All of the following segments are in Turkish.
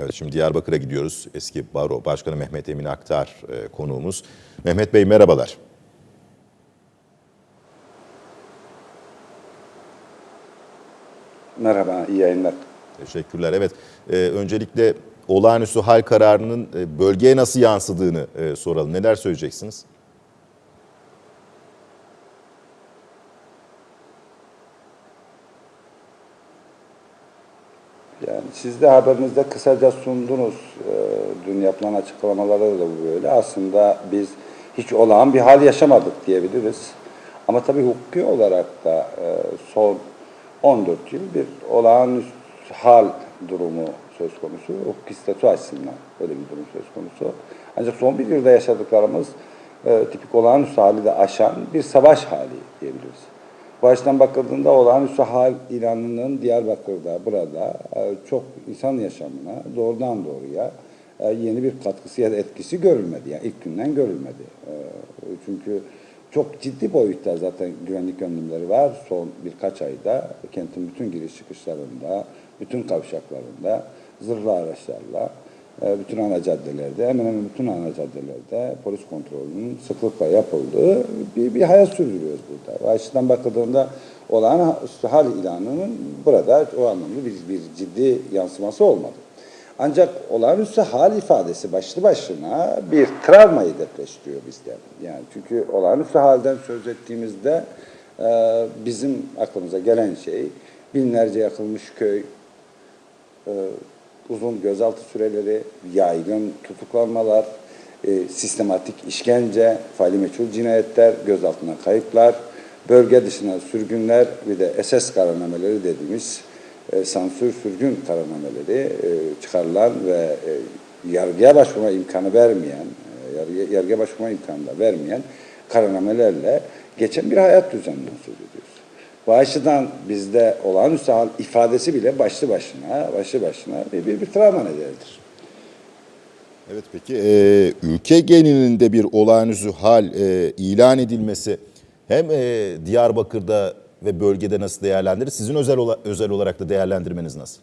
Evet şimdi Diyarbakır'a gidiyoruz. Eski Baro Başkanı Mehmet Emin Aktar e, konuğumuz. Mehmet Bey merhabalar. Merhaba, iyi yayınlar. Teşekkürler. Evet e, öncelikle olağanüstü hal kararının e, bölgeye nasıl yansıdığını e, soralım. Neler söyleyeceksiniz? Yani siz de haberinizde kısaca sundunuz. Ee, dün yapılan açıklamalarda da bu böyle. Aslında biz hiç olağan bir hal yaşamadık diyebiliriz. Ama tabii hukuki olarak da e, son 14 yıl bir olağanüstü hal durumu söz konusu. Hukuki statü açısından böyle bir durum söz konusu. Ancak son bir yılda yaşadıklarımız e, tipik olağanüstü hali de aşan bir savaş hali diyebiliriz. Bu açıdan bakıldığında olağanüstü hal ilanının Diyarbakır'da, burada e, çok insan yaşamına doğrudan doğruya e, yeni bir katkısı ya da etkisi görülmedi. Yani ilk günden görülmedi. E, Çünkü çok ciddi boyutta zaten güvenlik önlemleri var. Son birkaç ayda kentin bütün giriş çıkışlarında, bütün kavşaklarında zırhlı araçlarla bütün ana caddelerde, hemen hemen bütün ana caddelerde polis kontrolünün sıklıkla yapıldığı bir, bir hayat sürdürüyoruz burada. O açıdan bakıldığında olağanüstü hal ilanının burada o anlamda bir, bir ciddi yansıması olmadı. Ancak olağanüstü hal ifadesi başlı başına bir travmayı depreştiriyor bizde. Yani çünkü olağanüstü halden söz ettiğimizde e, bizim aklımıza gelen şey binlerce yakılmış köy, e, uzun gözaltı süreleri, yaygın tutuklanmalar, e, sistematik işkence, faili meçhul cinayetler, gözaltına kayıplar, bölge dışına sürgünler ve de SS kararnameleri dediğimiz e, sansür sürgün kararnameleri e, çıkarılan ve e, yargıya başvurma imkanı vermeyen, e, yargıya, yargıya başvurma imkanı da vermeyen kararnamelerle geçen bir hayat düzeninden söz ediyoruz. Bu açıdan bizde olağanüstü hal ifadesi bile başlı başına, başlı başına bir, bir, bir travma nedenidir. Evet peki e, ülke genelinde bir olağanüstü hal e, ilan edilmesi hem e, Diyarbakır'da ve bölgede nasıl değerlendirir? Sizin özel özel olarak da değerlendirmeniz nasıl?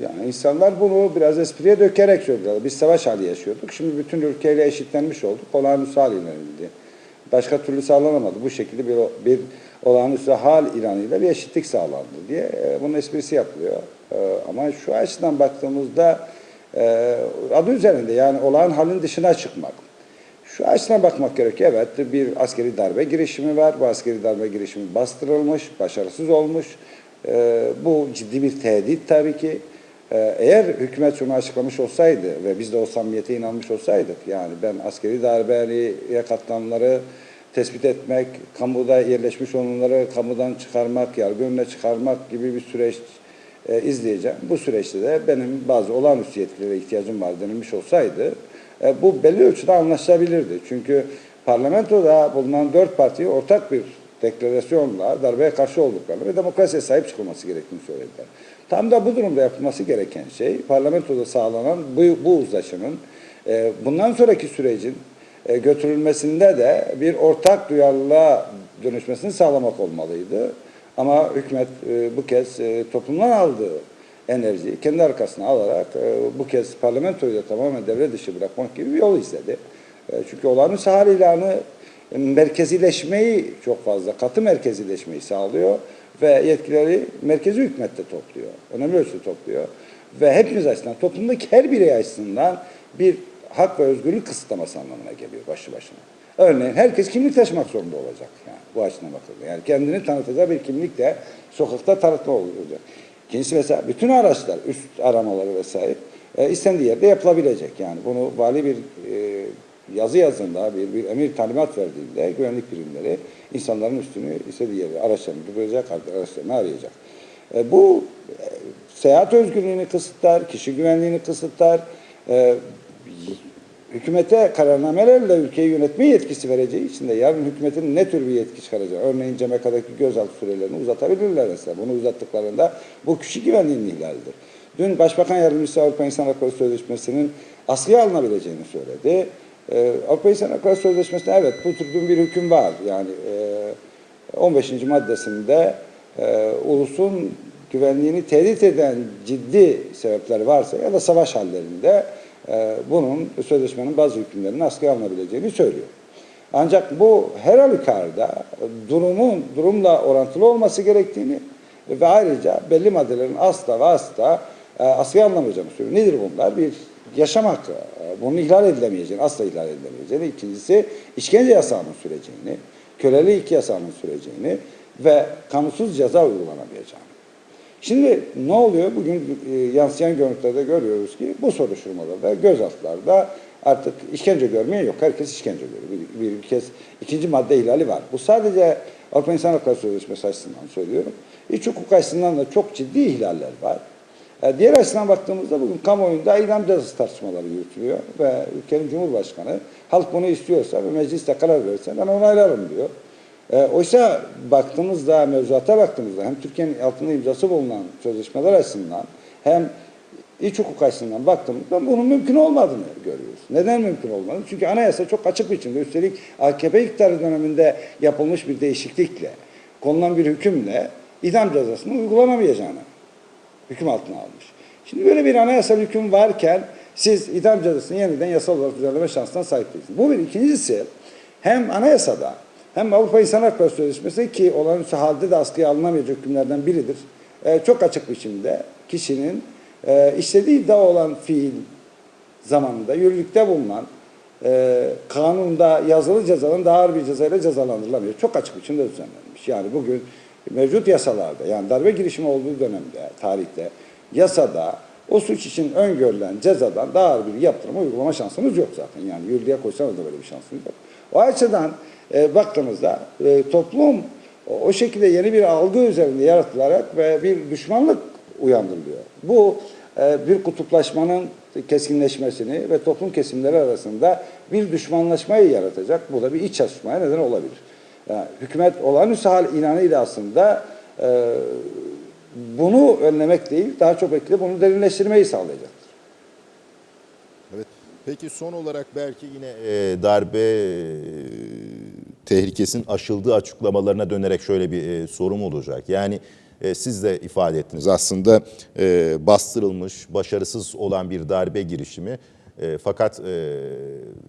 Yani insanlar bunu biraz espriye dökerek söylüyorlar. Biz savaş hali yaşıyorduk. Şimdi bütün ülkeyle eşitlenmiş olduk. Olağanüstü hal ilan edildi. Başka türlü sağlanamadı. Bu şekilde bir, bir olağanüstü hal ilanıyla bir eşitlik sağlandı diye e, bunun esprisi yapılıyor. E, ama şu açıdan baktığımızda e, adı üzerinde yani olağan halin dışına çıkmak. Şu açıdan bakmak gerekiyor. Evet bir askeri darbe girişimi var. Bu askeri darbe girişimi bastırılmış, başarısız olmuş. Ee, bu ciddi bir tehdit tabii ki. Ee, eğer hükümet şunu açıklamış olsaydı ve biz de o samimiyete inanmış olsaydık, yani ben askeri darbeye katlananları tespit etmek, kamuda yerleşmiş olanları kamudan çıkarmak, yargı önüne çıkarmak gibi bir süreç e, izleyeceğim. Bu süreçte de benim bazı olağanüstü yetkilere ihtiyacım var denilmiş olsaydı e, bu belli ölçüde anlaşılabilirdi. Çünkü parlamentoda bulunan dört parti ortak bir deklarasyonla darbeye karşı olduklarını ve demokrasiye sahip çıkılması gerektiğini söylediler. Tam da bu durumda yapılması gereken şey parlamentoda sağlanan bu, bu uzlaşının e, bundan sonraki sürecin e, götürülmesinde de bir ortak duyarlılığa dönüşmesini sağlamak olmalıydı. Ama hükümet e, bu kez e, toplumdan aldığı enerjiyi kendi arkasına alarak e, bu kez parlamentoyu da tamamen devre dışı bırakmak gibi bir yol izledi. E, çünkü olağanüstü hal ilanı merkezileşmeyi çok fazla, katı merkezileşmeyi sağlıyor ve yetkileri merkezi hükümette topluyor. Önemli ölçüde topluyor. Ve hepimiz açısından, toplumdaki her birey açısından bir hak ve özgürlük kısıtlaması anlamına geliyor başlı başına. Örneğin herkes kimlik taşımak zorunda olacak yani bu açıdan bakıldı. Yani kendini tanıtacağı bir kimlik de sokakta tanıtma olacak. İkincisi mesela bütün araçlar, üst aramaları vesaire e, istendiği yerde yapılabilecek. Yani bunu vali bir e, yazı yazında, bir, bir emir talimat verdiğinde güvenlik birimleri insanların üstünü istediği yere araçlarını duracak, araçlarını arayacak. E, bu e, seyahat özgürlüğünü kısıtlar, kişi güvenliğini kısıtlar, e, hükümete kararnamelerle ülkeyi yönetme yetkisi vereceği için de yarın hükümetin ne tür bir yetki çıkaracağı, örneğin CMK'daki gözaltı sürelerini uzatabilirler mesela. Bunu uzattıklarında bu kişi güvenliğinin ihlalidir. Dün Başbakan Yardımcısı Avrupa İnsan Hakları Sözleşmesi'nin askıya alınabileceğini söyledi. Ee, Avrupa İnsan Hakları Sözleşmesi'nde evet bu tür bir hüküm var. Yani e, 15. maddesinde e, ulusun güvenliğini tehdit eden ciddi sebepler varsa ya da savaş hallerinde e, bunun sözleşmenin bazı hükümlerinin askıya alınabileceğini söylüyor. Ancak bu her halükarda durumun durumla orantılı olması gerektiğini ve ayrıca belli maddelerin asla ve asla e, askıya alınamayacağını söylüyor. Nedir bunlar? Bir yaşam hakkı. E, bunun ihlal edilemeyeceğini, asla ihlal edilemeyeceğini. İkincisi işkence yasağının süreceğini, kölelik yasağının süreceğini ve kanunsuz ceza uygulanamayacağını. Şimdi ne oluyor? Bugün e, yansıyan görüntülerde görüyoruz ki bu soruşturmalarda, gözaltılarda artık işkence görmeye yok. Herkes işkence görüyor. Bir, bir kez ikinci madde ihlali var. Bu sadece Avrupa İnsan Hakları Sözleşmesi açısından söylüyorum. İç hukuk açısından da çok ciddi ihlaller var. E, Diğer açıdan baktığımızda bugün kamuoyunda idam cezası tartışmaları yürütülüyor ve ülkenin Cumhurbaşkanı halk bunu istiyorsa ve mecliste karar verirse ben onaylarım diyor. E, oysa baktığımızda, mevzuata baktığımızda hem Türkiye'nin altında imzası bulunan sözleşmeler açısından hem iç hukuk açısından baktığımızda bunun mümkün olmadığını görüyoruz. Neden mümkün olmadığını? Çünkü anayasa çok açık biçimde üstelik AKP iktidarı döneminde yapılmış bir değişiklikle, konulan bir hükümle idam cezasının uygulanamayacağını hüküm altına almış. Şimdi böyle bir anayasal hüküm varken siz idam cezasını yeniden yasal olarak düzenleme şansına sahip değilsiniz. Bu bir. İkincisi hem anayasada hem Avrupa İnsan Hakları Sözleşmesi ki olağanüstü halde de askıya alınamayacak hükümlerden biridir. Ee, çok açık biçimde kişinin e, işlediği iddia olan fiil zamanında yürürlükte bulunan e, kanunda yazılı cezaların daha ağır bir cezayla cezalandırılamıyor. Çok açık biçimde düzenlenmiş. Yani bugün mevcut yasalarda yani darbe girişimi olduğu dönemde, tarihte yasada o suç için öngörülen cezadan daha ağır bir yaptırma uygulama şansınız yok zaten. Yani yürürlüğe koysanız da böyle bir şansınız yok. O açıdan e, baktığımızda e, toplum o, o şekilde yeni bir algı üzerinde yaratılarak ve bir düşmanlık uyandırılıyor. Bu e, bir kutuplaşmanın keskinleşmesini ve toplum kesimleri arasında bir düşmanlaşmayı yaratacak. Bu da bir iç çatışmaya neden olabilir. Yani hükümet olağanüstü hal ilanıyla aslında e, bunu önlemek değil, daha çok de bunu derinleştirmeyi sağlayacaktır. Evet. Peki son olarak belki yine e, darbe e, tehlikesinin aşıldığı açıklamalarına dönerek şöyle bir e, sorum olacak. Yani e, siz de ifade ettiniz aslında e, bastırılmış, başarısız olan bir darbe girişimi. E, fakat e,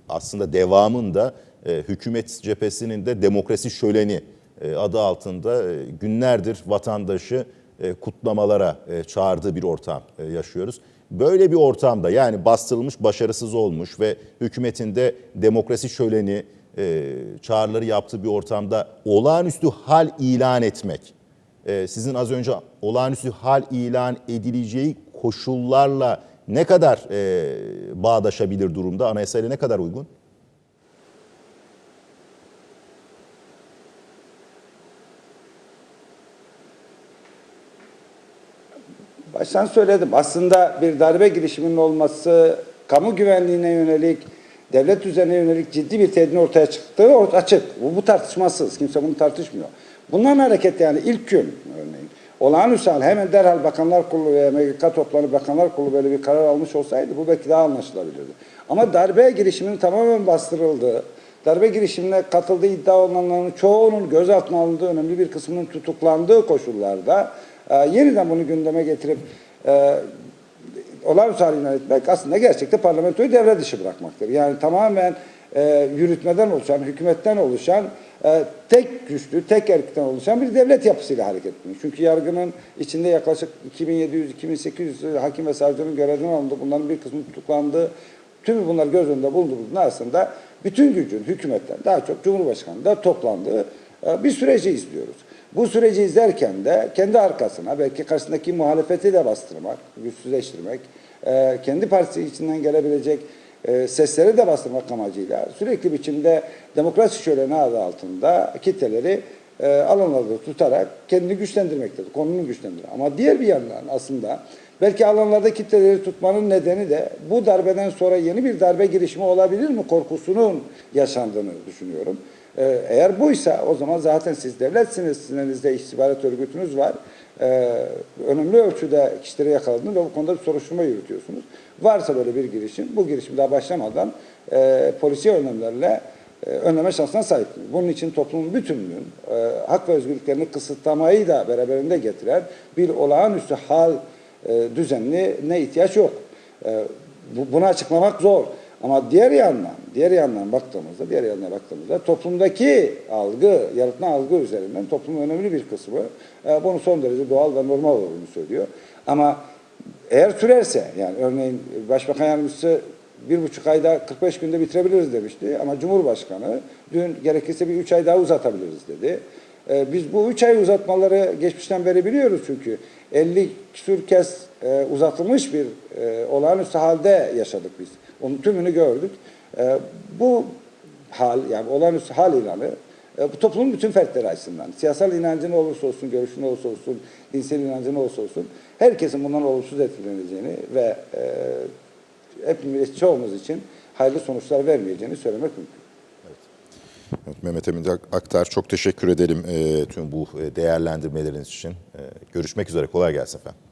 aslında devamında e, hükümet cephesinin de demokrasi şöleni e, adı altında e, günlerdir vatandaşı kutlamalara çağırdığı bir ortam yaşıyoruz. Böyle bir ortamda yani bastırılmış, başarısız olmuş ve hükümetin de demokrasi şöleni çağrıları yaptığı bir ortamda olağanüstü hal ilan etmek, sizin az önce olağanüstü hal ilan edileceği koşullarla ne kadar bağdaşabilir durumda, anayasayla ne kadar uygun? Baştan söyledim. Aslında bir darbe girişiminin olması kamu güvenliğine yönelik, devlet düzenine yönelik ciddi bir tehdidin ortaya çıktığı açık. Bu, bu tartışmasız. Kimse bunu tartışmıyor. Bundan hareket yani ilk gün örneğin olağanüstü hemen derhal Bakanlar Kurulu ve MGK toplanıp Bakanlar Kurulu böyle bir karar almış olsaydı bu belki daha anlaşılabilirdi. Ama darbe girişiminin tamamen bastırıldığı, darbe girişimine katıldığı iddia olanların çoğunun gözaltına alındığı, önemli bir kısmının tutuklandığı koşullarda e, yeniden bunu gündeme getirip e, olağanüstü hal ilan etmek aslında gerçekte parlamentoyu devre dışı bırakmaktır. Yani tamamen e, yürütmeden oluşan, hükümetten oluşan, e, tek güçlü, tek erkekten oluşan bir devlet yapısıyla hareket etmek. Çünkü yargının içinde yaklaşık 2700-2800 hakim ve savcının görevden alındı. Bunların bir kısmı tutuklandı. Tüm bunlar göz önünde bulundurulduğunda aslında bütün gücün hükümetten daha çok Cumhurbaşkanı'nda toplandığı e, bir süreci izliyoruz. Bu süreci izlerken de kendi arkasına belki karşısındaki muhalefeti de bastırmak, güçsüzleştirmek, e, kendi partisi içinden gelebilecek e, sesleri de bastırmak amacıyla sürekli biçimde demokrasi şöleni adı altında kitleleri e, alanlarda tutarak kendini güçlendirmektedir, konunu güçlendirir. Ama diğer bir yandan aslında belki alanlarda kitleleri tutmanın nedeni de bu darbeden sonra yeni bir darbe girişimi olabilir mi korkusunun yaşandığını düşünüyorum. Ee, Eğer buysa o zaman zaten siz devletsiniz, sizin elinizde istihbarat örgütünüz var. Ee, önemli ölçüde kişileri yakaladınız ve bu konuda bir soruşturma yürütüyorsunuz. Varsa böyle bir girişim, bu girişim daha başlamadan e, polisiye önlemlerle e, önleme şansına sahiptir. Bunun için toplumun bütünlüğün e, hak ve özgürlüklerini kısıtlamayı da beraberinde getiren bir olağanüstü hal e, düzenine ihtiyaç yok. E, bu, bunu açıklamak zor. Ama diğer yandan, diğer yandan baktığımızda, diğer yandan baktığımızda toplumdaki algı, yaratılan algı üzerinden toplumun önemli bir kısmı e, bunu son derece doğal ve normal olduğunu söylüyor. Ama eğer sürerse, yani örneğin Başbakan Yardımcısı bir buçuk ayda 45 günde bitirebiliriz demişti. Ama Cumhurbaşkanı dün gerekirse bir üç ay daha uzatabiliriz dedi. Ee, biz bu üç ay uzatmaları geçmişten beri biliyoruz çünkü. 50 küsur kez e, uzatılmış bir e, olağanüstü halde yaşadık biz. Onun tümünü gördük. E, bu hal yani olağanüstü hal ilanı e, bu toplumun bütün fertleri açısından, siyasal inancı ne olursa olsun, görüşü ne olursa olsun, dinsel inancı ne olursa olsun, herkesin bundan olumsuz etkileneceğini ve e, hepimiz, çoğumuz için hayırlı sonuçlar vermeyeceğini söylemek mümkün. Evet, Mehmet Emin Aktar çok teşekkür edelim e, tüm bu e, değerlendirmeleriniz için. E, görüşmek üzere. Kolay gelsin efendim.